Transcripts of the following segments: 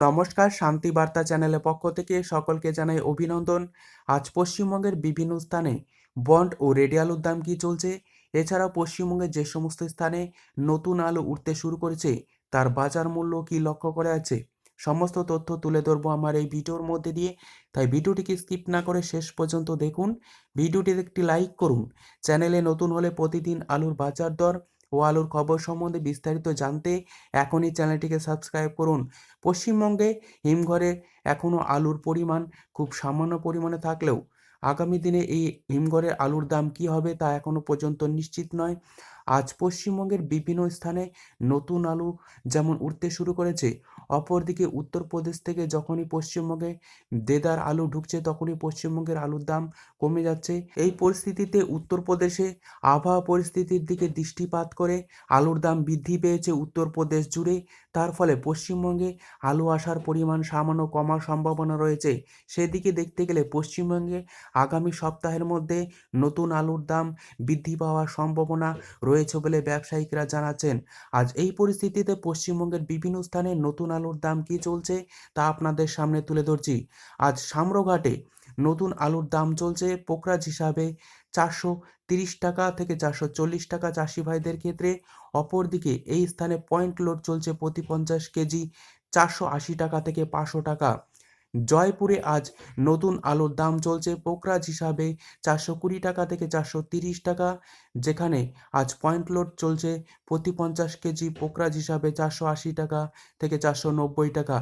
নমস্কার, শান্তি বার্তা চ্যানেলের পক্ষ থেকে সকলকে জানাই অভিনন্দন। আজ পশ্চিমবঙ্গের বিভিন্ন স্থানে বন্ড ও রেডি আলুর দাম কী চলছে? এছাড়াও পশ্চিমবঙ্গের যে সমস্ত স্থানে নতুন আলু উঠতে শুরু করেছে, তার বাজার মূল্য কী লক্ষ্য করে আছে সমস্ত তথ্য তুলে ধরবো আমার এই ভিডিওর মধ্যে দিয়ে। তাই ভিডিওটিকে স্কিপ না করে শেষ পর্যন্ত দেখুন। ভিডিওটিতে একটি লাইক করুন। চ্যানেলে নতুন হলে প্রতিদিন আলুর বাজার দর ও আলুর খবর সম্বন্ধে বিস্তারিত জানতে এখনই চ্যানেলটিকে সাবস্ক্রাইব করুন। পশ্চিমবঙ্গে হিমঘরে এখনও আলুর পরিমাণ খুব সামান্য পরিমাণে থাকলেও আগামী দিনে এই হিমঘরে আলুর দাম কি হবে তা এখনও পর্যন্ত নিশ্চিত নয়। আজ পশ্চিমবঙ্গের বিভিন্ন স্থানে নতুন আলু যেমন উঠতে শুরু করেছে অপরদিকে উত্তরপ্রদেশ থেকে যখনই পশ্চিমবঙ্গে দেদার আলু ঢুকছে, তখনই পশ্চিমবঙ্গের আলুর দাম কমে যাচ্ছে। এই পরিস্থিতিতে উত্তরপ্রদেশে আবহাওয়া পরিস্থিতির দিকে দৃষ্টিপাত করে আলুর দাম বৃদ্ধি পেয়েছে উত্তরপ্রদেশ জুড়ে। তার ফলে পশ্চিমবঙ্গে আলু আসার পরিমাণ সামান্য কমার সম্ভাবনা রয়েছে। সেদিকে দেখতে গেলে পশ্চিমবঙ্গে আগামী সপ্তাহের মধ্যে নতুন আলুর দাম বৃদ্ধি পাওয়ার সম্ভাবনা রয়েছে বলে ব্যবসায়িকরা জানাচ্ছেন। আজ এই পরিস্থিতিতে পশ্চিমবঙ্গের বিভিন্ন স্থানে নতুন আলুর দাম কি চলছে তা আপনাদের সামনে তুলে ধরছি। আজ সামরঘাটে নতুন আলুর দাম চলছে পোকরাজ হিসাবে চারশো তিরিশ টাকা থেকে চারশো চল্লিশ টাকা চাষি ভাইদের ক্ষেত্রে। অপরদিকে এই স্থানে পয়েন্ট লোড চলছে প্রতি পঞ্চাশ কেজি চারশো আশি টাকা থেকে পাঁচশো টাকা। জয়পুরে আজ নতুন আলুর দাম চলছে পোকরাজ হিসাবে চারশো কুড়ি টাকা থেকে চারশো তিরিশ টাকা, যেখানে আজ পয়েন্ট লোড চলছে প্রতি পঞ্চাশ কেজি পোকরাজ হিসাবে চারশো আশি টাকা থেকে চারশো নব্বই টাকা।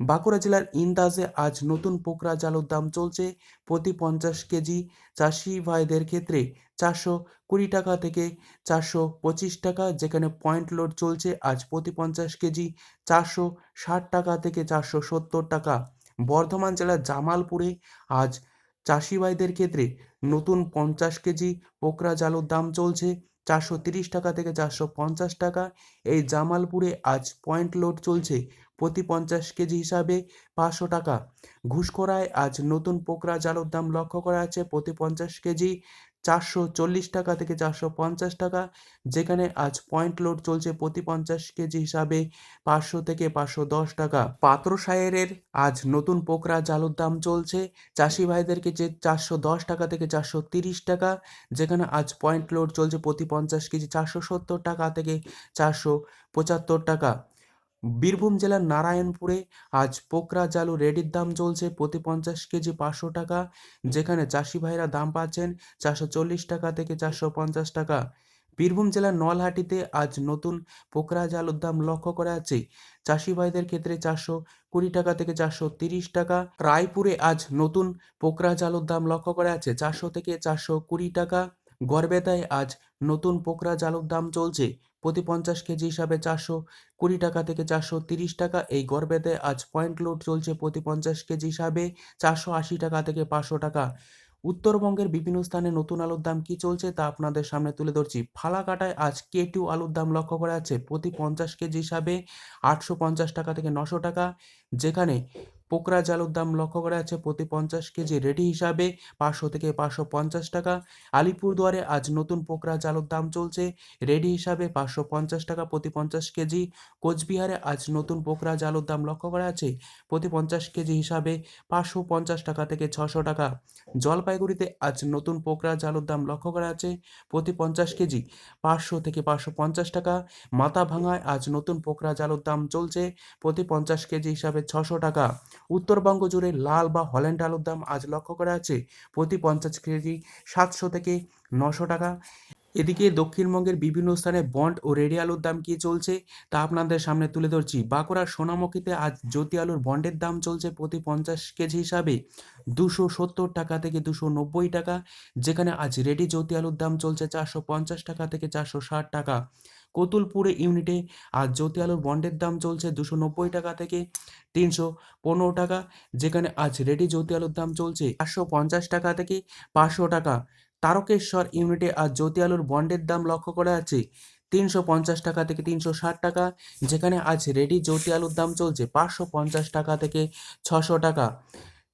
বাঁকুড়া জেলার ইন্দাজে আজ নতুন পোকরাজ আলুর দাম চলছে প্রতি পঞ্চাশ কেজি চাষি ভাইদের ক্ষেত্রে চারশো কুড়ি টাকা থেকে চারশো পঁচিশ টাকা, যেখানে পয়েন্ট লোড চলছে আজ প্রতি পঞ্চাশ কেজি চারশো ষাট টাকা থেকে চারশো সত্তর টাকা। বর্ধমান জেলার জামালপুরে আজ চাষিভাইদের ক্ষেত্রে নতুন পঞ্চাশ কেজি পোকরা জালুর দাম চলছে চারশো তিরিশ টাকা থেকে চারশো পঞ্চাশ টাকা। এই জামালপুরে আজ পয়েন্ট লোড চলছে প্রতি পঞ্চাশ কেজি হিসাবে পাঁচশো টাকা। ঘুষখোরায় আজ নতুন পোকরা জালুর দাম লক্ষ্য করা আছে প্রতি পঞ্চাশ কেজি। চারশো চল্লিশ টাকা থেকে চারশো পঞ্চাশ টাকা, যেখানে আজ পয়েন্ট লোড চলছে প্রতি পঞ্চাশ কেজি হিসাবে পাঁচশো থেকে পাঁচশো দশ টাকা। পাত্র সায়েরের আজ নতুন পোকরা জালুর দাম চলছে। চাষি ভাইদেরকে যে চারশো দশ টাকা থেকে চারশো তিরিশ টাকা, যেখানে আজ পয়েন্ট লোড চলছে প্রতি পঞ্চাশ কেজি চারশো সত্তর টাকা থেকে চারশো পঁচাত্তর টাকা। বীরভূম জেলার নারায়ণপুরে আজ পোকরা জালু রেডির দাম চলছে প্রতি পঞ্চাশ কেজি পাঁচশো টাকা, যেখানে চাষি ভাইরা দাম পাচ্ছেন চারশো চল্লিশ টাকা থেকে চারশো পঞ্চাশ টাকা। বীরভূম জেলার নলহাটিতে আজ নতুন পোকরা জালুর দাম লক্ষ্য করা আছে চাষি ভাইদের ক্ষেত্রে চারশো কুড়ি টাকা থেকে চারশো তিরিশ টাকা। রায়পুরে আজ নতুন পোকরা জালুর দাম লক্ষ্য করা আছে চারশো থেকে চারশো কুড়ি টাকা। গড়বেতায় আজ নতুন পোকরা জালুর দাম চলছে প্রতি পঞ্চাশ কেজি হিসাবে চারশো, কুড়ি টাকা থেকে চারশো তিরিশ টাকা। এই গড়বেতে আজ পয়েন্ট লোড চলছে প্রতি পঞ্চাশ কেজি হিসাবে চারশো আশি টাকা থেকে পাঁচশো টাকা। উত্তরবঙ্গের বিভিন্ন স্থানে নতুন আলুর দাম কি চলছে তা আপনাদের সামনে তুলে ধরছি। ফালাকাটায় আজ কে টু আলুর দাম লক্ষ্য করা যাচ্ছে। প্রতি পঞ্চাশ কেজি হিসাবে আটশো পঞ্চাশ টাকা থেকে নশো টাকা। যেখানে পোকরা জালুর দাম লক্ষ্য করা আছে প্রতি পঞ্চাশ কেজি রেডি হিসাবে পাঁচশো থেকে পাঁচশো পঞ্চাশ টাকা। আলিপুরদুয়ারে আজ নতুন পোকরা জালুর দাম চলছে রেডি হিসাবে পাঁচশো পঞ্চাশ টাকা প্রতি পঞ্চাশ কেজি। কোচবিহারে আজ নতুন পোকরা জালুর দাম লক্ষ্য করা আছে প্রতি পঞ্চাশ কেজি হিসাবে পাঁচশো পঞ্চাশ টাকা থেকে ছশো টাকা। জলপাইগুড়িতে আজ নতুন পোকরা জালুর দাম লক্ষ্য করা আছে প্রতি পঞ্চাশ কেজি পাঁচশো থেকে পাঁচশো পঞ্চাশ টাকা। মাথা ভাঙায় আজ নতুন পোকরা জালুর দাম চলছে প্রতি পঞ্চাশ কেজি হিসাবে ছশো টাকা। উত্তরবঙ্গ জুড়ে লাল বা হল্যান্ড আলুর দাম আজ লক্ষ্য করা আছে প্রতি পঞ্চাশ কেজি সাতশো থেকে নশো টাকা। এদিকে দক্ষিণবঙ্গের বিভিন্ন স্থানে বন্ড ও রেডি আলুর দাম কী চলছে, তা আপনাদের সামনে তুলে ধরছি। বাঁকুড়ার সোনামুখীতে আজ জ্যোতি আলুর বন্ডের দাম চলছে প্রতি পঞ্চাশ কেজি হিসাবে। দুশো সত্তর টাকা থেকে দুশো নব্বই টাকা, যেখানে আজ রেডি জ্যোতি আলুর দাম চলছে চারশো পঞ্চাশ টাকা থেকে চারশো ষাট টাকা। কতুলপুরে ইউনিটে আজ জ্যোতি আলুর বন্ডের দাম চলছে দুশো নব্বই টাকা থেকে তিনশো পনেরো টাকা, যেখানে আজ রেডি জ্যোতি আলুর দাম চলছে পাঁচশো পঞ্চাশ টাকা থেকে পাঁচশো টাকা। তারকেশ্বর ইউনিটে আর জ্যোতি আলুর বন্ডের দাম লক্ষ্য করা আছে তিনশো পঞ্চাশ টাকা থেকে তিনশো ষাট টাকা, যেখানে আজ রেডি জ্যোতি আলুর দাম চলছে পাঁচশো পঞ্চাশ টাকা থেকে ছশো টাকা।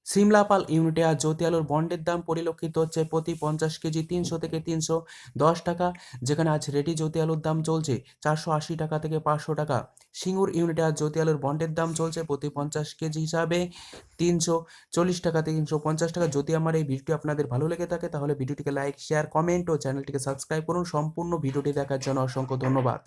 সিমলাপাল ইউনিটে আজ জ্যোতি আলুর বন্ডের দাম পরিলক্ষিত হচ্ছে প্রতি পঞ্চাশ কেজি তিনশো থেকে তিনশো দশ টাকা, যেখানে আজ রেডি জ্যোতি আলুর দাম চলছে চারশো আশি টাকা থেকে পাঁচশো টাকা। সিঙ্গুর ইউনিটে আজ জ্যোতি আলুর বন্ডের দাম চলছে প্রতি পঞ্চাশ কেজি হিসাবে তিনশো চল্লিশ টাকা থেকে তিনশো পঞ্চাশ টাকা। যদি আমার এই ভিডিওটি আপনাদের ভালো লেগে থাকে, তাহলে ভিডিওটিকে লাইক, শেয়ার, কমেন্ট ও চ্যানেলটিকে সাবস্ক্রাইব করুন। সম্পূর্ণ ভিডিওটি দেখার জন্য অসংখ্য ধন্যবাদ।